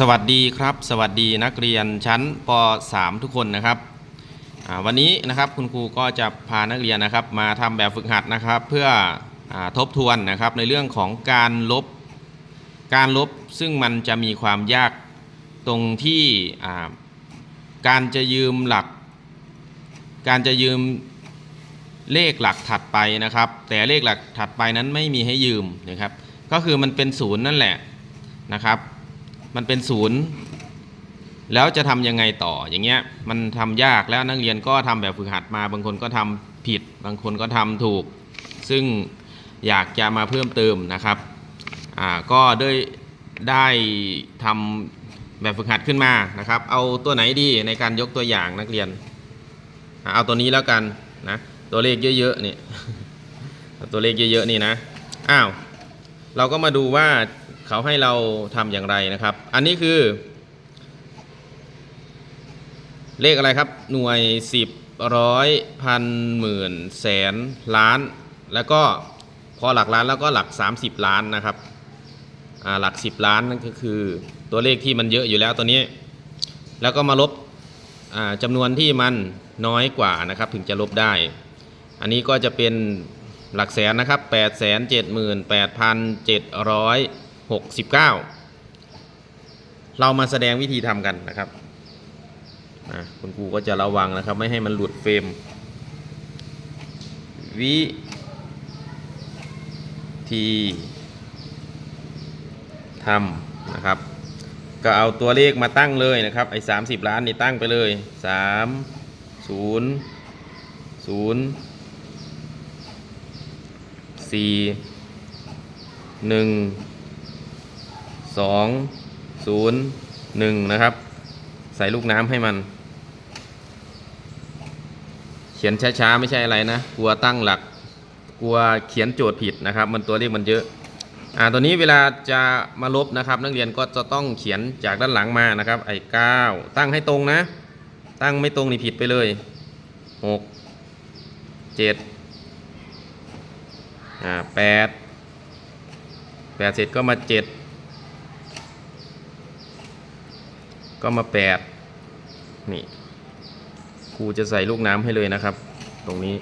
สวัสดีครับ สวัสดีนักเรียนชั้นป .3 ทุกคนนะครับวันนี้นะครับคุณครูก็จะพานักเรียนนะครับ มาทำแบบฝึกหัดนะครับ เพื่ออทบทวนนะครับในเรื่องของการลบการลบซึ่งมันจะมีความยากตรงที่การจะยืมหลัก การจะยืมเลขหลักถัดไปนะครับ แต่เลขหลักถัดไปนั้นไม่มีให้ยืมนะครับ ก็คือมันเป็นศูนย์นั่นแหละนะครับ มันเป็นศูนย์แล้วจะทำยังไงต่ออย่างเงี้ยมันทำยากแล้วนักเรียนก็ทำแบบฝึกหัดมา บางคนก็ทำผิด บางคนก็ทำถูก ซึ่งอยากจะมาเพิ่มเติมนะครับอ่าก็ได้ได้ทำแบบฝึกหัดขึ้นมานะครับ เอาตัวไหนดีในการยกตัวอย่างนักเรียน เอาตัวนี้แล้วกันนะตัวเลขเยอะๆนี่ตัวเลขเยอะๆนี่นะอ้าวเราก็มาดูว่า เขาให้เราทำอย่างไรนะครับ อันนี้คือ เลขอะไรครับ หน่วยสิบร้อยพันหมื่นแสนล้าน แล้วก็พอหลักล้านแล้วก็หลัก 30 ล้านนะครับหลัก 10 ล้านนั่นก็คือตัวเลขที่มันเยอะอยู่แล้วตัวนี้ แล้วก็มาลบาจำนวนที่มันน้อยกว่านะครับ ถึงจะลบได้ อันนี้ก็จะเป็นหลักแสนนะครับ 8 7 8 7 6 9 เรามาแสดงวิธีทำกันนะครับอะคุณครูก็จะระวังนะครับ ไม่ให้มันหลุดเฟรม วิธีทำนะครับ ก็เอาตัวเลขมาตั้งเลยนะครับไอ้สาล้านนี่ตั้งไปเลย3 0 0 4 1ส องศูนย์หนึ่งนะครับ ใส่ลูกน้ำให้มัน เขียนช้าๆ ไม่ใช่อะไรนะ กลัวตั้งหลัก กลัวเขียนโจทย์ผิดนะครับ มันตัวเลขมันเยอะ อ่าตัวนี้เวลาจะมาลบนะครับ นักเรียนก็จะต้องเขียนจากด้านหลังมานะครับ ไอ้เก้าตั้งให้ตรงนะ ตั้งไม่ตรงนี่ผิดไปเลยหกเจ็ดอ่าแปดแปดเสร็จก็มาเจ็ด ก็มาแปดนี่ครูจะใส่ลูกน้ำให้เลยนะครับ ตรงนี้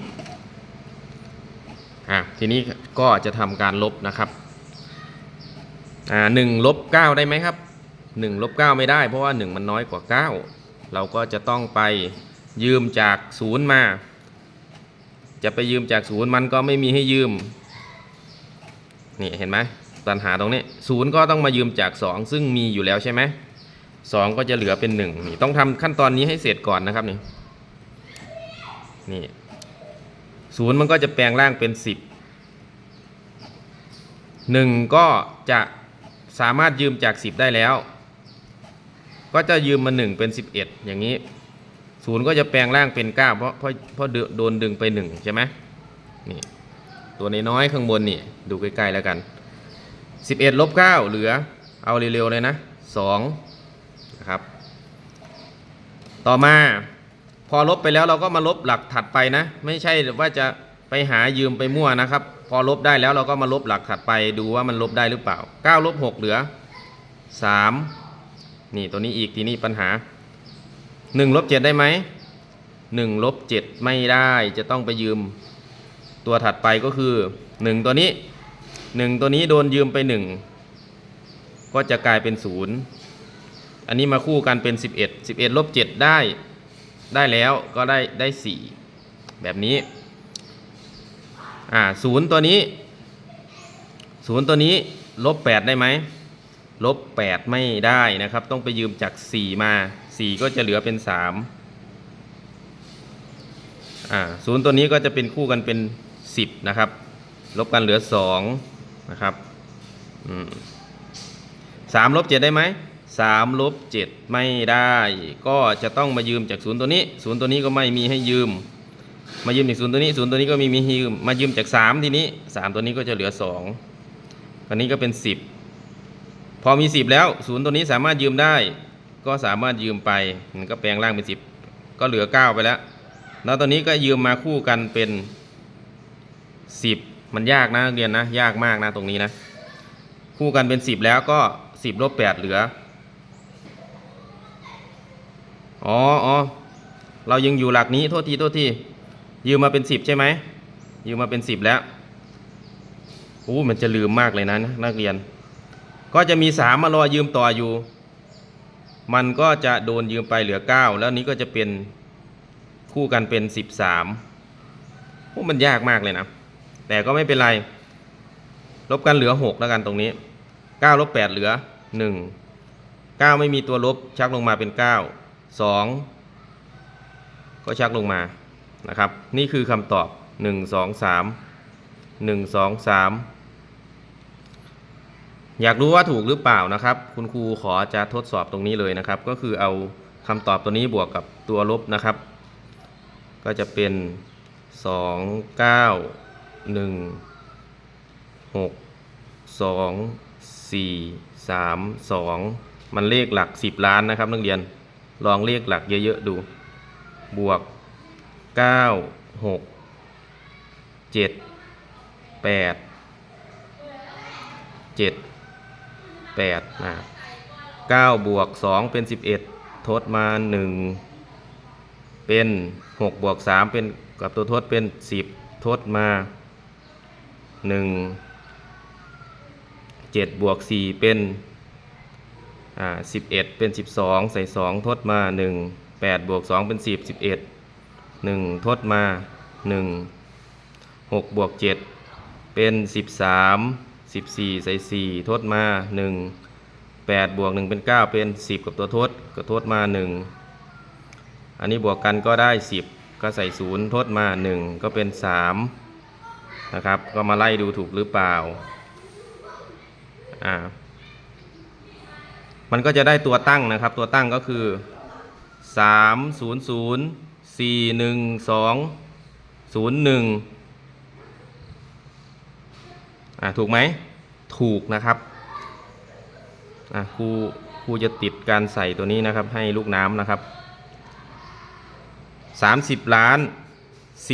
อะทีนี้ก็จะทำการลบนะครับอ่าหนึ่งลบเก้าได้ไหมครับหนึ่งลบเก้าไม่ได้เพราะว่าหนึ่งมันน้อยกว่าเก้าเราก็จะต้องไปยืมจากศูนย์มา จะไปยืมจากศูนย์มันก็ไม่มีให้ยืม นี่เห็นไหมปัญหาตรงนี้ศูนย์ก็ต้องมายืมจากสองซึ่งมีอยู่แล้วใช่ไหม สองก็จะเหลือเป็นหนึ่งนี่ต้องทำขั้นตอนนี้ให้เสร็จก่อนนะครับนี่นี่ศูนย์มันก็จะแปลงร่างเป็นสิบหนึ่งก็จะสามารถยืมจากสิบได้แล้ว ก็จะยืมมาหนึ่งเป็นสิบเอ็ดอย่างนี้ศูนย์ก็จะแปลงร่างเป็นเก้าเพราะเพราะเพราะโดนดึงไปหนึ่งใช่ไหมนี่ตัวน้อยๆข้างบนนี่ดูใกล้ๆแล้วกันสิบเอ็ดลบเก้าเหลือเอาเร็วๆเลยนะสอง ต่อมาพอลบไปแล้วเราก็มาลบหลักถัดไปนะ ไม่ใช่ว่าจะไปหายืมไปมั่วนะครับ พอลบได้แล้วเราก็มาลบหลักถัดไปดูว่ามันลบได้หรือเปล่า9ลบ6เหลือ 3 นี่ตัวนี้อีกทีนี้ปัญหา1ลบ7ได้ไหม1ลบ7ไม่ได้จะต้องไปยืม ตัวถัดไปก็คือ 1 ตัวนี้ 1 ตัวนี้โดนยืมไป 1 ก็จะกลายเป็น 0 อันนี้มาคู่กันเป็น 11 11ลบ7ได้ ได้แล้วก็ได้ได้ 4 แบบนี้ อ่าศูนย์ตัวนี้ศูนย์ตัวนี้ลบ 8 ได้ไหมลบ 8 ไม่ได้นะครับ ต้องไปยืมจาก 4 มา 4 ก็จะเหลือเป็น 3 อ่าศูนย์ตัวนี้ก็จะเป็นคู่กันเป็น 10 นะครับ ลบกันเหลือ 2 นะครับอืมสามลบเจ็ดได้ไหม สามลบเจ็ดไม่ได้ ก็จะต้องมายืมจากศูนย์ตัวนี้ศูนย์ตัวนี้ก็ไม่มีให้ยืม มายืมจากศูนย์ตัวนี้ศูนย์ตัวนี้ก็มีมีให้ยืมมายืมจากสามทีนี้สามตัวนี้ก็จะเหลือสองอันนี้ก็เป็นสิบพอมีสิบแล้วศูนย์ตัวนี้สามารถยืมได้ ก็สามารถยืมไปมันก็แปลงร่างเป็นสิบก็เหลือเก้าไปแล้ว แล้วตัวนี้ก็ยืมมาคู่กันเป็นสิบมันยากนะเรียนนะ ยากมากนะตรงนี้นะคู่กันเป็นสิบแล้วก็สิบลบแปดเหลือ อ๋ออ๋อเรายังอยู่หลักนี้โทษทีโทษทียืมมาเป็นสิบใช่ไหมยืมมาเป็นสิบแล้วโอ้มันจะลืมมากเลยนะนักเรียน ก็จะมีสามมารอยืมต่ออยู่ มันก็จะโดนยืมไปเหลือเก้าแล้วนี้ก็จะเป็นคู่กันเป็นสิบสามโอ้มันยากมากเลยนะ แต่ก็ไม่เป็นไร ลบกันเหลือหกแล้วกันตรงนี้เก้าลบแปดเหลือหนึ่งเก้าไม่มีตัวลบชักลงมาเป็นเก้า สองก็ชักลงมานะครับ นี่คือคำตอบหนึ่งสองสามหนึ่งสองสามอยากรู้ว่าถูกหรือเปล่านะครับ คุณครูขอจะทดสอบตรงนี้เลยนะครับ ก็คือเอาคำตอบตัวนี้บวกกับตัวลบนะครับ ก็จะเป็นสองเก้าหนึ่งหกสองสี่สามสองมันเลขหลักสิบล้านนะครับนักเรียน ลองเลขหลักเยอะๆดู บวกเก้าหกเจ็ดแปดเจ็ดแปดนะเก้าบวกสองเป็นสิบเอ็ดทดมาหนึ่งเป็นหกบวกสามเป็นกับตัวทดเป็นสิบทดมาหนึ่งเจ็ดบวกสี่เป็น อ่าสิบเอ็ดเป็นสิบสองใส่สองทดมาหนึ่งแปดบวกสองเป็นสิบสิบเอ็ดหนึ่งทดมาหนึ่งหกบวกเจ็ดเป็นสิบสามสิบสี่ใส่สี่ทดมาหนึ่งแปดบวกหนึ่งเป็นเก้าเป็นสิบกับตัวทดก็ทดมาหนึ่งอันนี้บวกกันก็ได้สิบก็ใส่ศูนย์ทดมาหนึ่งก็เป็นสามนะครับ ก็มาไล่ดูถูกหรือเปล่า อ่า มันก็จะได้ตัวตั้งนะครับ ตัวตั้งก็คือ 3 0 0 4 1 2 0 1อ่าถูกไหม ถูกนะครับอ่าครูครูจะติดการใส่ตัวนี้นะครับให้ลูกน้ำนะครับ 30 ล้าน 4 1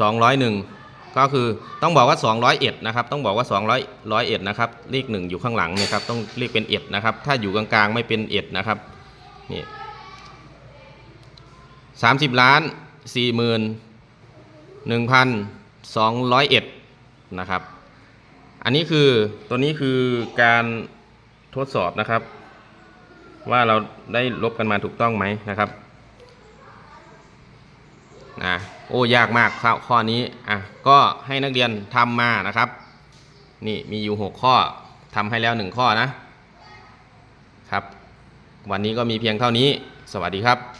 201 ก็คือต้องบอกว่า 201นะครับต้องบอกว่า 200 101นะครับเลขหนึ่งอยู่ข้างหลังเนี่ยครับต้องเรียกเป็นเอ็ดนะครับถ้าอยู่กลางๆไม่เป็นเอ็ดนะครับนี่สามสิบล้านสี่หมื่นหนึ่งพันสองร้อยเอ็ดนะครับอันนี้คือตัวนี้คือการทดสอบนะครับ ว่าเราได้ลบกันมาถูกต้องไหมนะครับนะ โอ้ยากมากครับข้อนี้อะก็ให้นักเรียนทำมานะครับ นี่มีอยู่ 6 ข้อทำให้แล้ว 1 ข้อนะครับ วันนี้ก็มีเพียงเท่านี้ สวัสดีครับ